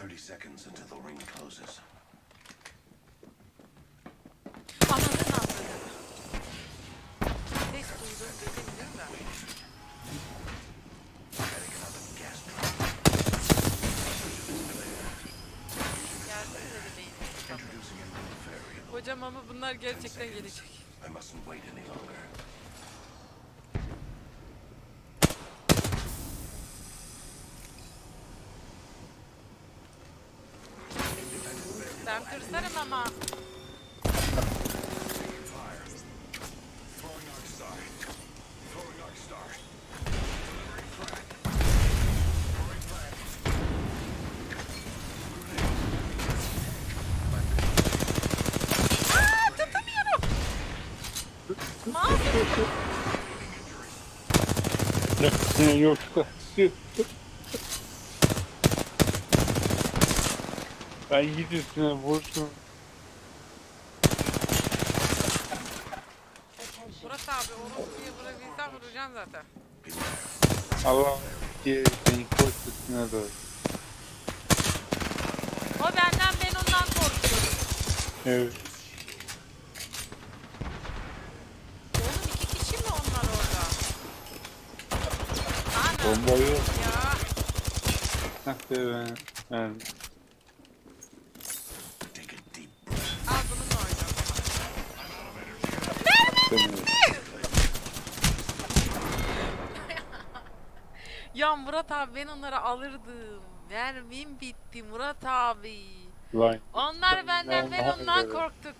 30 seconds until the ring closes. Avradı. Ses dedi. Hocam ama bunlar gerçekten gelecek. I mustn't wait any longer. Ben tırsarım ama. Aa tutamıyorum. Mağdur. Ne yok. Ben git üstüne vursun. Murat abi orospuya vurabilsem vuracaksın zaten. Allah ki seni koş üstüne doğru. O benden ben ondan korkuyorum. Evet. Oğlum iki kişi mi onlar orada? Ana. Bombayı Ya. Heh de ben. Ben Ya Murat abi ben onları alırdım. Mermim bitti Murat abi. Line. Onlar benden ben ondan korktuk.